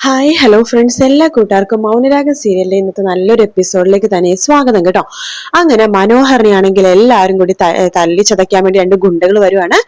Hi hello friends എല്ലാ കൂട്ടുകാർക്കും മൗനരാഗ സീരിയലിലെ ഇന്നത്തെ നല്ലൊരു എപ്പിസോഡിലേക്ക് തന്നെ സ്വാഗതം കേട്ടോ. അങ്ങനെ മനോഹരനെയാണെങ്കിൽ എല്ലാവരും കൂടി തല്ലി ചതയ്ക്കാൻ വേണ്ടി രണ്ട് ഗുണ്ടകൾ വരുവാണ്.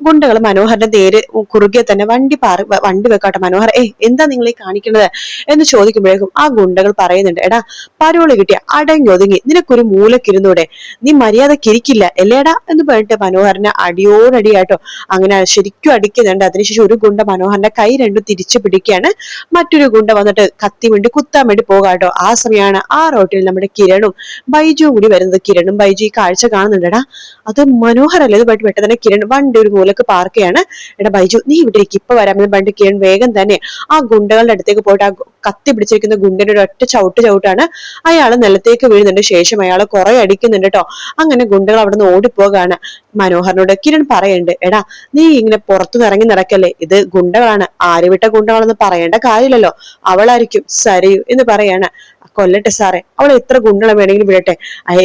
ഗുണ്ടകൾ മനോഹരന്റെ നേര് കുറുകെ തന്നെ വണ്ടി പാറി വണ്ടി വെക്കാട്ടെ മനോഹർ ഏ എന്താ നിങ്ങൾ ഈ കാണിക്കുന്നത് എന്ന് ചോദിക്കുമ്പോഴേക്കും ആ ഗുണ്ടകൾ പറയുന്നുണ്ട് എടാ പരോൾ കിട്ടിയ അടങ്ങി ഒതുങ്ങി. നിനക്കൊരു മൂലക്കിരുന്നൂടെ. നീ മര്യാദ കിരിക്കില്ല അല്ലേടാ? എന്ന് പറഞ്ഞിട്ട് മനോഹരനെ അടിയോടടിയാട്ടോ അങ്ങനെ ശരിക്കും അടിക്കുന്നുണ്ട്. അതിനുശേഷം ഒരു ഗുണ്ട മനോഹരന്റെ കൈ രണ്ടും തിരിച്ചു പിടിക്കുകയാണ്. മറ്റൊരു ഗുണ്ട വന്നിട്ട് കത്തി വേണ്ടി കുത്താൻ വേണ്ടി പോകാട്ടോ. ആ സമയമാണ് ആ റോട്ടിൽ നമ്മുടെ കിരണും ബൈജുവും കൂടി വരുന്നത്. കിരണും ബൈജു ഈ കാഴ്ച കാണുന്നുണ്ടടാ അത് മനോഹരല്ലേ? ഇത് പെട്ട് പെട്ടെന്ന് കിരൺ വണ്ടി ഒരു മൂലക്ക് പാർക്ക് ചെയ്യാണ്. എടാ ബൈജു നീ ഇവിടെ ഇപ്പൊ വരാമെന്ന് പണ്ട് കിരൺ വേഗം തന്നെ ആ ഗുണ്ടകളുടെ അടുത്തേക്ക് പോയിട്ട് ആ കത്തി പിടിച്ചിരിക്കുന്ന ഗുണ്ടന്റെ ഒരു ഒറ്റ ചവിട്ട് ചവിട്ടാണ്. അയാൾ നിലത്തേക്ക് വീഴുന്നുണ്ട്. ശേഷം അയാൾ കുറെ അടിക്കുന്നുണ്ട് കേട്ടോ അങ്ങനെ ഗുണ്ടകൾ അവിടെ നിന്ന് ഓടിപ്പോകാണ്. മനോഹറിനോട് കിരൺ പറയുന്നുണ്ട് എടാ നീ ഇങ്ങനെ പുറത്തു നിറങ്ങി നടക്കല്ലേ? ഇത് ഗുണ്ടകളാണ്. ആര് വിട്ട ഗുണ്ടകളെന്ന് പറയേണ്ട കാര്യമില്ലല്ലോ. അവളായിരിക്കും സരയു എന്ന് പറയാണ്. കൊല്ലട്ടെ സാറേ. അവൾ എത്ര ഗുണ്ടകളെ വേണമെങ്കിലും വിടട്ടെ.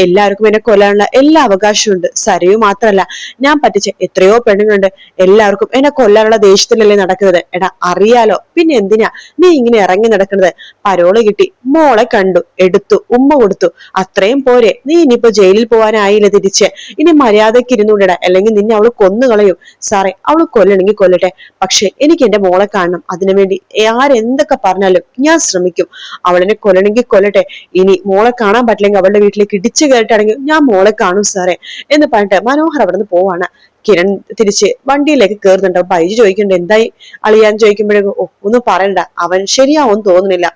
എല്ലാവർക്കും എന്നെ കൊല്ലാനുള്ള എല്ലാ അവകാശവും ഉണ്ട് സരയു മാത്രല്ല ഞാൻ പറ്റിച്ച എത്രയോ പെണ്ണുങ്ങളുണ്ട്. എല്ലാവർക്കും എന്നെ കൊല്ലാനുള്ള ദേഷ്യത്തിലല്ലേ നടക്കുന്നത്. എടാ അറിയാലോ. പിന്നെ എന്തിനാ നീ ഇങ്ങനെ ഇറങ്ങി നടക്കുന്നത്? പരോൾ കിട്ടി മോളെ കണ്ടു എടുത്തു ഉമ്മ കൊടുത്തു. അത്രയും പോരെ. നീ ഇനിയിപ്പോ ജയിലിൽ പോവാനായില്ല തിരിച്ച്. ഇനി മര്യാദയ്ക്ക് ഇരുന്നുകൊണ്ടിടാ അല്ലെങ്കിൽ നിന്നെ അവൾ കൊന്നു കളയും. സാറേ അവൾ കൊല്ലണമെങ്കിൽ കൊല്ലട്ടെ. പക്ഷെ എനിക്ക് എന്റെ മോളെ കാണണം. അതിനുവേണ്ടി ആരെന്തൊക്കെ പറഞ്ഞാലും ഞാൻ ശ്രമിക്കും. അവളെന്നെ കൊല്ലണമെങ്കിൽ കൊല്ലട്ടെ. ഇനി മോളെ കാണാൻ പറ്റില്ലെങ്കിൽ അവളുടെ വീട്ടിലേക്ക് ഇടിച്ചു കയറ്റാണെങ്കിൽ ഞാൻ മോളെ കാണും സാറേ എന്ന് പറഞ്ഞിട്ട് മനോഹർ അവിടെ നിന്ന് പോവാണ്. കിരൺ തിരിച്ച് വണ്ടിയിലേക്ക് കയറുന്നുണ്ട് ബൈജു ചോദിക്കുന്നുണ്ട് എന്തായി? അളിയാൻ ചോദിക്കുമ്പോഴേക്കും ഓ ഒന്നും പറയണ്ട. അവൻ ശരിയാവും തോന്നുന്നില്ല.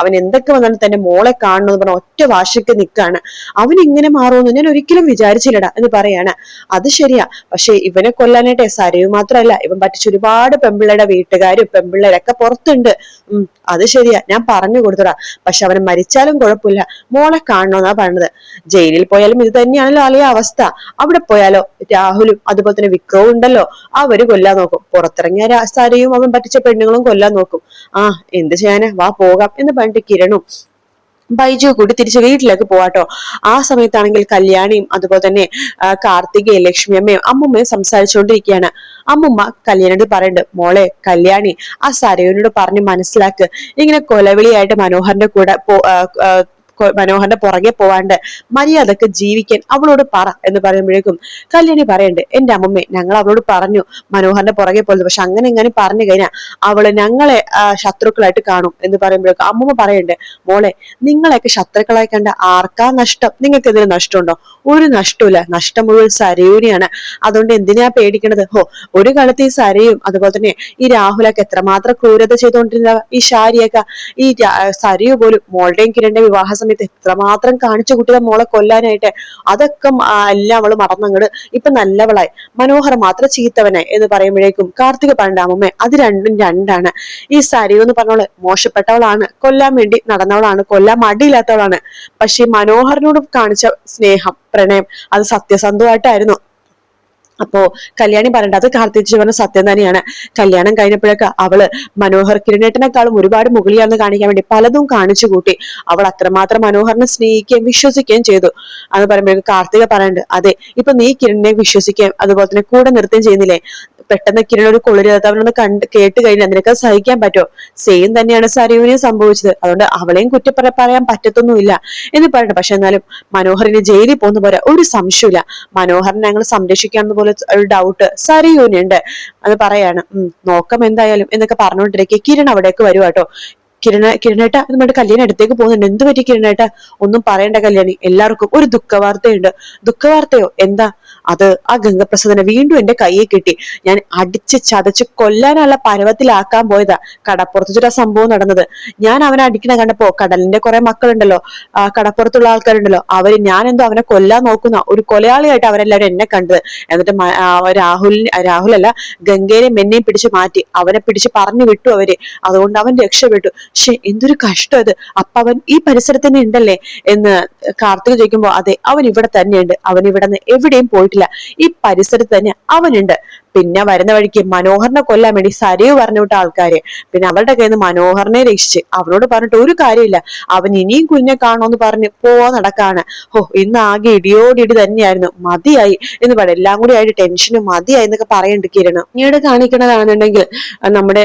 അവൻ എന്തൊക്കെ വന്നാലും തന്റെ മോളെ കാണണമെന്ന് പറഞ്ഞ ഒറ്റ വാശിക്ക് നിൽക്കാണ് അവൻ ഇങ്ങനെ മാറുമെന്ന് ഞാൻ ഒരിക്കലും വിചാരിച്ചില്ലടാ എന്ന് പറയാണ്. അത് ശരിയാ. പക്ഷെ ഇവനെ കൊല്ലാനായിട്ട് സരയു മാത്രമല്ല ഇവൻ പറ്റിച്ച ഒരുപാട് പെമ്പിള്ളയുടെ വീട്ടുകാരും പെമ്പിള്ളേരൊക്കെ പുറത്തുണ്ട്. ഉം അത് ശരിയാ. ഞാൻ പറഞ്ഞു കൊടുത്തടാ പക്ഷെ അവൻ മരിച്ചാലും കുഴപ്പമില്ല. മോളെ കാണണമെന്നാ പറഞ്ഞത്. ജയിലിൽ പോയാലും ഇത് തന്നെയാണല്ലോ അളിയ അവസ്ഥ. അവിടെ പോയാലോ? രാഹുലും അതുപോലെ തന്നെ വിക്രവും ഉണ്ടല്ലോ. അവർ കൊല്ലാൻ നോക്കും. പുറത്തിറങ്ങിയ രാജാരെയും അവൻ പറ്റിച്ച പെണ്ണുങ്ങളും കൊല്ലാൻ നോക്കും. ആ എന്ത് ചെയ്യാനാ? വാ പോകാം എന്ന് പറഞ്ഞിട്ട് കിരണും ബൈജു കൂടി തിരിച്ച് വീട്ടിലേക്ക് പോവാട്ടോ ആ സമയത്താണെങ്കിൽ കല്യാണിയും അതുപോലെ തന്നെ കാർത്തികയും ലക്ഷ്മിയമ്മയും അമ്മുമ്മയും സംസാരിച്ചുകൊണ്ടിരിക്കുകയാണ്. അമ്മുമ്മ കല്യാണിയോട് പറയുന്നുണ്ട് മോളെ കല്യാണി ആ സരയോനോട് പറഞ്ഞ് മനസ്സിലാക്ക്. ഇങ്ങനെ കൊലവിളിയായിട്ട് മനോഹറിന്റെ കൂടെ മനോഹറിന്റെ പുറകെ പോവാണ്ട് മര്യാദയ്ക്ക് ജീവിക്കാൻ അവളോട് പറ എന്ന് പറയുമ്പോഴേക്കും കല്യാണി പറയണ്ട് എന്റെ അമ്മമ്മേ ഞങ്ങൾ അവളോട് പറഞ്ഞു മനോഹറിന്റെ പുറകെ പോയത് പക്ഷെ അങ്ങനെ ഇങ്ങനെ പറഞ്ഞു കഴിഞ്ഞാൽ അവൾ ഞങ്ങളെ ശത്രുക്കളായിട്ട് കാണും എന്ന് പറയുമ്പോഴേക്കും അമ്മമ്മ പറയണ്ട് മോളെ നിങ്ങളെയൊക്കെ ശത്രുക്കളായി കണ്ട ആർക്കാ നഷ്ടം? നിങ്ങൾക്ക് ഇതിന് നഷ്ടമുണ്ടോ? ഒരു നഷ്ടമില്ല നഷ്ടം മുഴുവൻ സരയൂരിയാണ് അതുകൊണ്ട് എന്തിനാ പേടിക്കണത്? ഹോ ഒരു കാലത്ത് ഈ സരയും അതുപോലെ തന്നെ ഈ രാഹുലൊക്കെ എത്രമാത്രം ക്രൂരത ചെയ്തുകൊണ്ടിരുന്ന ഈ ശാരിയൊക്കെ ഈ സരയു പോലും മോളുടെയും കിരണിന്റെ വിവാഹ സമയത്ത് എത്രമാത്രം കാണിച്ച കുട്ടികളെ മോളെ കൊല്ലാനായിട്ട് അതൊക്കെ എല്ലാം അവൾ മറന്നങ്ങട് ഇപ്പൊ നല്ലവളായി. മനോഹർ മാത്രം ചീത്തവനായി എന്ന് പറയുമ്പോഴേക്കും കാർത്തിക പണ്ടാമമ്മ അത് രണ്ടും രണ്ടാണ്. ഈ സരി എന്ന് പറഞ്ഞവൾ മോശപ്പെട്ടവളാണ് കൊല്ലാൻ വേണ്ടി നടന്നവളാണ് കൊല്ലാൻ മടിയില്ലാത്തവളാണ്. പക്ഷെ മനോഹറിനോട് കാണിച്ച സ്നേഹം പ്രണയം അത് സത്യസന്ധമായിട്ടായിരുന്നു. അപ്പോ കല്യാണി പറയണ്ട അത് കാർത്തിച്ച് സത്യം തന്നെയാണ്. കല്യാണം കഴിഞ്ഞപ്പോഴൊക്കെ അവൾ മനോഹർ കിരണേട്ടനെക്കാളും ഒരുപാട് മുകളിയാണെന്ന് കാണിക്കാൻ വേണ്ടി പലതും കാണിച്ചു കൂട്ടി. അവൾ അത്രമാത്രം മനോഹറിനെ സ്നേഹിക്കുകയും വിശ്വസിക്കുകയും ചെയ്തു. അത് പറയുമ്പോഴേക്കും കാർത്തിക പറയുന്നുണ്ട് അതെ ഇപ്പൊ നീ കിരണിനെ വിശ്വസിക്കുകയും അതുപോലെ തന്നെ കൂടെ നിർത്തുകയും ചെയ്യുന്നില്ലേ? പെട്ടെന്ന് കിരൺ ഒരു അവനൊന്ന് കണ്ട് കേട്ട് കഴിഞ്ഞാൽ നിനക്ക് സഹിക്കാൻ പറ്റുമോ? സെയിം തന്നെയാണ് സരയുവിനെ സംഭവിച്ചത്. അതുകൊണ്ട് അവളെയും കുറ്റപ്പറ പറയാൻ പറ്റത്തൊന്നുമില്ല എന്ന് പറഞ്ഞു പക്ഷെ എന്നാലും മനോഹറിന് ജയിലിൽ പോകുന്ന പോലെ ഒരു സംശയമില്ല മനോഹറിനെ ഞങ്ങൾ സംരക്ഷിക്കാമെന്ന് പോലെ ഒരു ഡൗട്ട് സരയുവിനുണ്ട്. അത് പറയാണ് നോക്കം എന്തായാലും എന്നൊക്കെ പറഞ്ഞുകൊണ്ടിരിക്കെ കിരൺ അവിടേക്ക് വരുവാ കേട്ടോ. കിരണ കിരണേട്ട പറഞ്ഞിട്ട് കല്യാണി അടുത്തേക്ക് പോകുന്നുണ്ട്. എന്ത് പറ്റി കിരണേട്ട? ഒന്നും പറയണ്ട കല്യാണി. എല്ലാവർക്കും ഒരു ദുഃഖവാർത്തയുണ്ട്. ദുഃഖവാർത്തയോ? എന്താ? അത് ആ ഗംഗപ്രസാദനെ വീണ്ടും എന്റെ കയ്യിൽ കിട്ടി. ഞാൻ അടിച്ച് ചതച്ച് കൊല്ലാനുള്ള പരവത്തിലാക്കാൻ പോയതാ. കടപ്പുറത്ത് ആ സംഭവം നടന്നത്. ഞാൻ അവനെ അടിക്കണ കണ്ടപ്പോ കടലിന്റെ കുറെ മക്കളുണ്ടല്ലോ ആ കടപ്പുറത്തുള്ള ആൾക്കാരുണ്ടല്ലോ അവർ ഞാൻ എന്തോ അവനെ കൊല്ലാൻ നോക്കുന്ന ഒരു കൊലയാളിയായിട്ട് അവരെല്ലാവരും എന്നെ കണ്ടത്. എന്നിട്ട് രാഹുൽ രാഹുലല്ല ഗംഗേനെയും എന്നെയും പിടിച്ച് മാറ്റി അവനെ പിടിച്ച് പറഞ്ഞു വിട്ടു അവരെ. അതുകൊണ്ട് അവൻ രക്ഷപ്പെട്ടു. പക്ഷെ എന്തൊരു കഷ്ടം അത് അപ്പൊ അവൻ ഈ പരിസരത്ത് തന്നെ ഉണ്ടല്ലേ എന്ന് കാർത്തിക് ചോദിക്കുമ്പോ അതെ അവൻ ഇവിടെ തന്നെയുണ്ട്. അവൻ ഇവിടെ നിന്ന് എവിടെയും പോയിട്ടില്ല ഈ പരിസരത്ത് തന്നെ അവനുണ്ട്. പിന്നെ വരുന്ന വഴിക്ക് മനോഹറിനെ കൊല്ലാൻ വേണ്ടി സരയു പറഞ്ഞു വിട്ട ആൾക്കാര്. പിന്നെ അവരുടെ കയ്യിൽ നിന്ന് മനോഹറിനെ രക്ഷിച്ച് അവരോട് പറഞ്ഞിട്ട് ഒരു കാര്യമില്ല. അവൻ ഇനിയും കുഞ്ഞെ കാണുമെന്ന് പറഞ്ഞ് പോ നടക്കാണ്. ഓ ഇന്ന് ആകെ ഇടിയോടിടി തന്നെയായിരുന്നു. മതിയായി എന്ന് പറയും. എല്ലാം കൂടി ആയിട്ട് ടെൻഷനും മതിയായി എന്നൊക്കെ പറയണ്ട് കിരണം. പിന്നീട് കാണിക്കണതാണെന്നുണ്ടെങ്കിൽ നമ്മുടെ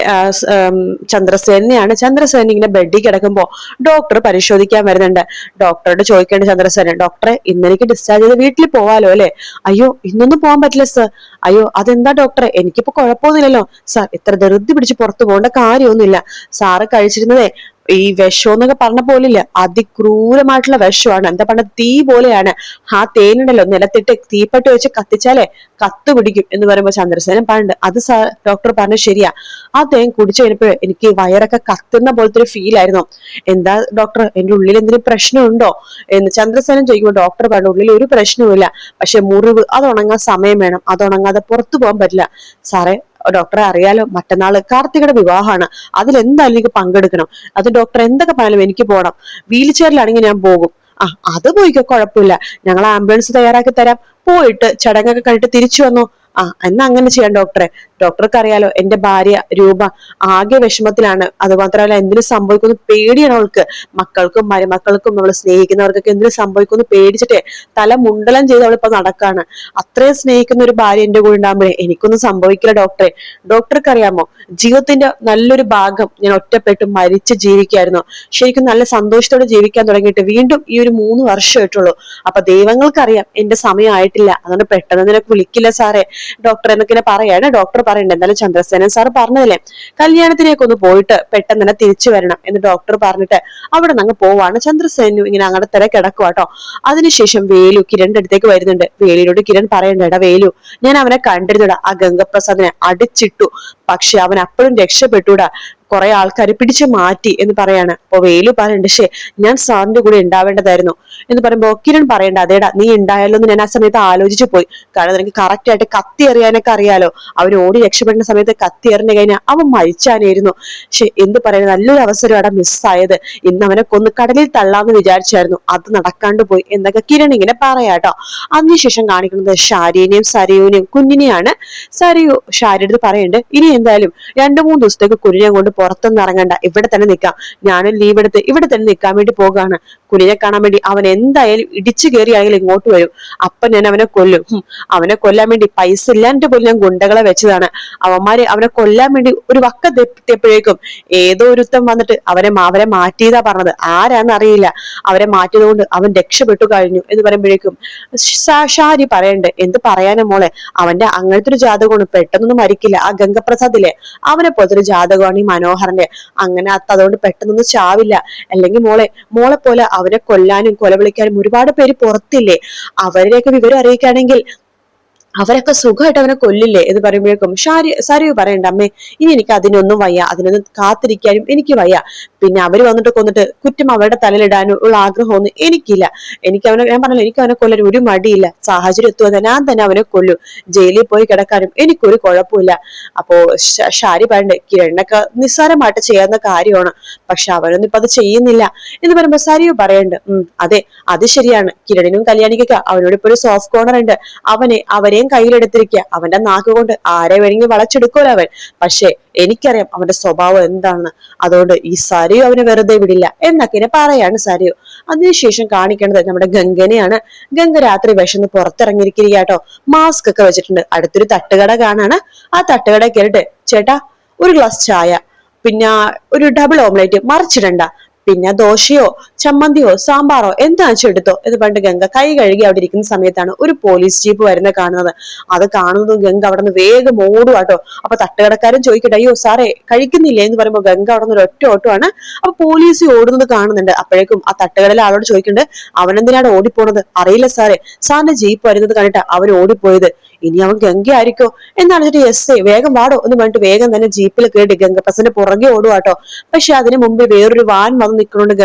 ചന്ദ്രസേനെയാണ് ചന്ദ്രസേന ഇങ്ങനെ ബെഡിൽ കിടക്കുമ്പോ ഡോക്ടർ പരിശോധിക്കാൻ വരുന്നുണ്ട്. ഡോക്ടറോട് ചോദിക്കേണ്ട ചന്ദ്രസേന ഡോക്ടറെ ഇന്നെനിക്ക് ഡിസ്ചാർജ് ചെയ്ത് വീട്ടിൽ പോവാലോ അല്ലെ? അയ്യോ ഇന്നൊന്നും പോകാൻ പറ്റില്ല സർ അയ്യോ അതെന്താ ഡോക്ടറെ എനിക്കിപ്പോ കുഴപ്പമൊന്നുമില്ലല്ലോ. സാർ ഇത്ര ധൃതി പിടിച്ച് പുറത്തു പോകേണ്ട കാര്യമൊന്നുമില്ല. സാറ് കഴിച്ചിരുന്നതേ ഈ വിഷം എന്നൊക്കെ പറഞ്ഞ പോലില്ല. അതിക്രൂരമായിട്ടുള്ള വിഷമാണ്. എന്താ പറഞ്ഞ തീ പോലെയാണ് ആ തേനുണ്ടല്ലോ നിലത്തിട്ട് തീപ്പെട്ടി വെച്ച് കത്തിച്ചാലേ കത്ത് പിടിക്കും എന്ന് പറയുമ്പോൾ ചന്ദ്രസേനൻ പറഞ്ഞു അത് ഡോക്ടർ പറഞ്ഞ ശരിയാ. ആ തേൻ കുടിച്ചു കഴിഞ്ഞപ്പോ എനിക്ക് വയറൊക്കെ കത്തുന്ന പോലത്തെ ഒരു ഫീൽ ആയിരുന്നു. എന്താ ഡോക്ടർ എന്റെ ഉള്ളിൽ എന്തെങ്കിലും പ്രശ്നമുണ്ടോ? എന്ന് ചന്ദ്രസേനൻ ചോദിക്കുമ്പോൾ ഡോക്ടർ പറഞ്ഞു ഉള്ളിൽ ഒരു പ്രശ്നവുമില്ല. പക്ഷെ മുറിവ് അത് ഉണങ്ങാൻ സമയം വേണം. അത് ഉണങ്ങാതെ പുറത്തു പോകാൻ പറ്റില്ല. സാറേ ഡോക്ടറെ അറിയാലോ മറ്റന്നാൾ കാർത്തികയുടെ വിവാഹമാണ്. അതിലെന്തായാലും എനിക്ക് പങ്കെടുക്കണം. അത് ഡോക്ടർ എന്തൊക്കെ പറഞ്ഞാലും എനിക്ക് പോകണം വീൽ ചെയറിലാണെങ്കിൽ ഞാൻ പോകും. ആ അത് പോയിക്കോ കുഴപ്പമില്ല. ഞങ്ങൾ ആംബുലൻസ് തയ്യാറാക്കി തരാം. പോയിട്ട് ചടങ്ങൊക്കെ കണ്ടിട്ട് തിരിച്ചു വന്നോ. ആ എന്നാ അങ്ങനെ ചെയ്യാം ഡോക്ടറെ ഡോക്ടർക്ക് അറിയാലോ എന്റെ ഭാര്യ രൂപ ആകെ വിഷമത്തിലാണ്. അതുമാത്രമല്ല എന്തിനു സംഭവിക്കുന്നു പേടിയാണ് അവൾക്ക്. മക്കൾക്കും മരുമക്കൾക്കും നമ്മൾ സ്നേഹിക്കുന്നവർക്കൊക്കെ എന്തിനു സംഭവിക്കുന്നു പേടിച്ചിട്ടേ തല മുണ്ടലം ചെയ്ത് അവളിപ്പോ നടക്കാണ്. അത്രയും സ്നേഹിക്കുന്ന ഒരു ഭാര്യ എന്റെ കൂടെ ഉണ്ടാകുമ്പോഴേ എനിക്കൊന്നും സംഭവിക്കില്ല ഡോക്ടറെ ഡോക്ടർക്ക് അറിയാമോ ജീവിതത്തിന്റെ നല്ലൊരു ഭാഗം ഞാൻ ഒറ്റപ്പെട്ട് മരിച്ച് ജീവിക്കായിരുന്നു ശരിക്കും നല്ല സന്തോഷത്തോടെ ജീവിക്കാൻ തുടങ്ങിയിട്ട് വീണ്ടും ഈ ഒരു മൂന്ന് വർഷമായിട്ടുള്ളൂ. അപ്പൊ ദൈവങ്ങൾക്കറിയാം എന്റെ സമയമായിട്ടില്ല അതുകൊണ്ട് പെട്ടെന്ന് നിനക്ക് വിളിക്കില്ല സാറേ. ഡോക്ടർ എന്നൊക്കെ പറയാണ്. ഡോക്ടർ പറയണ്ട എന്തായാലും ചന്ദ്രസേനൻ സാർ പറഞ്ഞതല്ലേ? കല്യാണത്തിനേക്ക് ഒന്ന് പോയിട്ട് പെട്ടെന്ന് തന്നെ തിരിച്ചു വരണം എന്ന് ഡോക്ടർ പറഞ്ഞിട്ട് അവിടെ നിന്ന് അങ്ങ് പോവാണ്. ചന്ദ്രസേനു ഇങ്ങനെ അങ്ങനെ തിര കിടക്കുക കേട്ടോ അതിനുശേഷം വേലു കിരണിന്റെ അടുത്തേക്ക് വരുന്നുണ്ട്. വേലിനോട് കിരൺ പറയണ്ടേടാ വേലു ഞാൻ അവനെ കണ്ടിരുന്നടാ ആ ഗംഗപ്രസാദിനെ അടിച്ചിട്ടു. പക്ഷെ അവൻ അപ്പോഴും രക്ഷപ്പെട്ടുടാ. കുറെ ആൾക്കാർ പിടിച്ചു മാറ്റി എന്ന് പറയാണ്. അപ്പൊ വേലു പറയണ്ട് ശേ ഞാൻ സാറിന്റെ കൂടെ ഉണ്ടാവേണ്ടതായിരുന്നു. എന്ന് പറയുമ്പോ കിരൺ പറയണ്ട അതേടാ നീ ഉണ്ടായാലോ എന്ന് ഞാൻ ആ സമയത്ത് ആലോചിച്ചു പോയി. കാരണം നിനക്ക് കറക്റ്റ് ആയിട്ട് കത്തി എറിയാനൊക്കെ അറിയാലോ. അവൻ ഓടി രക്ഷപ്പെടുന്ന സമയത്ത് കത്തി എറിഞ്ഞു കഴിഞ്ഞാൽ അവൻ മരിച്ചാനായിരുന്നു. പക്ഷെ എന്ത് പറയുന്നത് നല്ലൊരു അവസരം അവിടെ മിസ്സായത് ഇന്ന് അവനെ കൊന്ന് കടലിൽ തള്ളാന്ന് വിചാരിച്ചായിരുന്നു. അത് നടക്കാണ്ട് പോയി എന്നൊക്കെ കിരൺ ഇങ്ങനെ പറയാട്ടോ അതിനുശേഷം കാണിക്കുന്നത് ഷാരിനെയും സരയുവിനെയും കുഞ്ഞിനെയാണ്. സരയു ഷാരി അടുത്ത് പറയുന്നുണ്ട് ഇനി എന്തായാലും രണ്ടു മൂന്ന് ദിവസത്തേക്ക് കുഞ്ഞിനെ കൊണ്ട് പുറത്തൊന്നും ഇറങ്ങണ്ട. ഇവിടെ തന്നെ നിൽക്കാം. ഞാനും ലീവ് എടുത്ത് ഇവിടെ തന്നെ നിൽക്കാൻ വേണ്ടി പോകാണ് കുഞ്ഞിനെ കാണാൻ വേണ്ടി അവൻ എന്തായാലും ഇടിച്ചു കയറിയായാലും ഇങ്ങോട്ട് വരും. അപ്പൊ ഞാൻ അവനെ കൊല്ലും. അവനെ കൊല്ലാൻ വേണ്ടി പൈസ ഇല്ലാണ്ട് പോലും ഞാൻ ഗുണ്ടകളെ വെച്ചതാണ്. അവന്മാര് അവനെ കൊല്ലാൻ വേണ്ടി ഒരു വക്ക തെറ്റിയപ്പോഴേക്കും ഏതോ ഒരുത്തം വന്നിട്ട് അവരെ അവരെ മാറ്റിയതാ പറഞ്ഞത്. ആരാന്ന് അറിയില്ല. അവരെ മാറ്റിയതുകൊണ്ട് അവൻ രക്ഷപ്പെട്ടു കഴിഞ്ഞു എന്ന് പറയുമ്പോഴേക്കും ഷാരി പറയണ്ട് എന്ത് പറയാനാ മോളെ? അവന്റെ അങ്ങനത്തെ ഒരു ജാതകമാണ്. പെട്ടെന്നൊന്നും മരിക്കില്ല. ആ ഗംഗപ്രസാദിലെ അവനെ പോലത്തെ ഒരു ജാതകമാണ് ഈ മനോഹരന്റെ അങ്ങനെ അത്ത അതുകൊണ്ട് പെട്ടെന്നൊന്നും ചാവില്ല. അല്ലെങ്കിൽ മോളെ മോളെ പോലെ അവരെ കൊല്ലാനും കൊലവിളിക്കാനും ഒരുപാട് പേര് പുറത്തില്ലേ? അവരെയൊക്കെ വിവരം അറിയിക്കുകയാണെങ്കിൽ അവരൊക്കെ സുഖമായിട്ട് അവനെ കൊല്ലില്ലേ എന്ന് പറയുമ്പോഴേക്കും ഷാരി സരിയു പറയണ്ട അമ്മേ ഇനി എനിക്ക് അതിനൊന്നും വയ്യ. അതിനൊന്നും കാത്തിരിക്കാനും എനിക്ക് വയ്യ. പിന്നെ അവർ വന്നിട്ട് കൊന്നിട്ട് കുറ്റം അവരുടെ തലയിലിടാനും ഉള്ള ആഗ്രഹമൊന്നും എനിക്കില്ല. എനിക്ക് അവനെ ഞാൻ പറഞ്ഞല്ലോ എനിക്ക് അവനെ കൊല്ലാൻ ഒരു മടിയില്ല. സാഹചര്യം എത്തുക ഞാൻ തന്നെ അവനെ കൊല്ലും. ജയിലിൽ പോയി കിടക്കാനും എനിക്കൊരു കുഴപ്പമില്ല. അപ്പോ ഷാരി പറയണ്ടേ കിരണൊക്കെ നിസ്സാരമായിട്ട് ചെയ്യാവുന്ന കാര്യമാണ്. പക്ഷെ അവനൊന്നും ഇപ്പൊ അത് ചെയ്യുന്നില്ല. എന്ന് പറയുമ്പോ സരിയു പറയണ്ട് ഉം അതെ അത് ശരിയാണ്. കിരണിനും കല്യാണിക്കൊക്കെ അവനോട് ഇപ്പൊ ഒരു സോഫ്റ്റ് കോർണർ ഉണ്ട്. അവനെ അവരെയും കയ്യിലെടുത്തിരിക്കുക. അവന്റെ നാക്ക് കൊണ്ട് ആരെ വേണമെങ്കിൽ വളച്ചെടുക്കൂല അവൻ. പക്ഷേ എനിക്കറിയാം അവന്റെ സ്വഭാവം എന്താണ് അതുകൊണ്ട് ഈ സരിയു അവനെ വെറുതെ വിടില്ല എന്നൊക്കെ പറയാണ് സരിയു. അതിനുശേഷം കാണിക്കേണ്ടത് നമ്മുടെ ഗംഗനെയാണ്. ഗംഗ രാത്രി വിശന്ന് പുറത്തിറങ്ങിയിരിക്കുക കേട്ടോ മാസ്ക് ഒക്കെ വെച്ചിട്ടുണ്ട്. അടുത്തൊരു തട്ടുകട കാണാണ്. ആ തട്ടുകട കയറിട്ട് ചേട്ടാ ഒരു ഗ്ലാസ് ചായ. പിന്നെ ഒരു ഡബിൾ ഓംലേറ്റ് മറിച്ചിടണ്ട. പിന്നെ ദോശയോ ചമ്മന്തിയോ സാമ്പാറോ എന്താ എടുത്തോ എന്ന് പണ്ട് ഗംഗ കൈ കഴുകി അവിടെ ഇരിക്കുന്ന സമയത്താണ് ഒരു പോലീസ് ജീപ്പ് വരുന്ന കാണുന്നത്. അത് കാണുന്നതും ഗംഗ അവിടെ നിന്ന് വേഗം ഓടുവാട്ടോ അപ്പൊ തട്ടുകടക്കാരൻ ചോദിക്കട്ടെ അയ്യോ സാറേ കഴിക്കുന്നില്ലേ? എന്ന് പറയുമ്പോൾ ഗംഗ അവിടെ നിന്ന് ഒറ്റ ഓട്ടമാണ്. അപ്പൊ പോലീസ് ഓടുന്നത് കാണുന്നുണ്ട്. അപ്പോഴേക്കും ആ തട്ടുകടയിൽ ആളോട് ചോദിക്കുന്നുണ്ട് അവനെന്തിനാണ് ഓടിപ്പോണത്? അറിയില്ല സാറേ. സാറിന്റെ ജീപ്പ് വരുന്നത് കണ്ടിട്ട് അവൻ ഓടിപ്പോയത്. ഇനി അവൻ ഗംഗ ആയിരിക്കോ? എന്നാണ് എസ് ഐ വേഗം വാടോ എന്ന് പറഞ്ഞിട്ട് വേഗം തന്നെ ജീപ്പിൽ കേട്ട് ഗംഗപ്പസന്റെ പുറകെ ഓടുവാട്ടോ പക്ഷെ അതിന് മുമ്പ് വേറൊരു വാൻ വന്ന് നിൽക്കുന്നുണ്ട്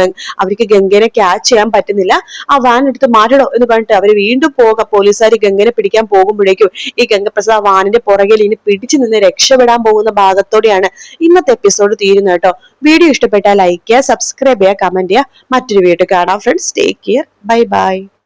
അവർക്ക് ഗംഗനെ ക്യാച്ച് ചെയ്യാൻ പറ്റുന്നില്ല. ആ വാൻ എടുത്ത് മാറ്റണോ എന്ന് പറഞ്ഞിട്ട് അവർ വീണ്ടും പോകാം. പോലീസുകാർ ഗംഗനെ പിടിക്കാൻ പോകുമ്പോഴേക്കും ഈ ഗംഗപ്രസാദ് ആ വാനിന്റെ പുറകിൽ ഇനി പിടിച്ചു നിന്ന് രക്ഷപ്പെടാൻ പോകുന്ന ഭാഗത്തോടെയാണ് ഇന്നത്തെ എപ്പിസോഡ് തീരുന്നത് കേട്ടോ വീഡിയോ ഇഷ്ടപ്പെട്ടാൽ ലൈക്ക് ചെയ്യുക സബ്സ്ക്രൈബ് ചെയ്യുക കമന്റ് ചെയ്യുക. മറ്റൊരു വീഡിയോ കാണാം friends take care bye bye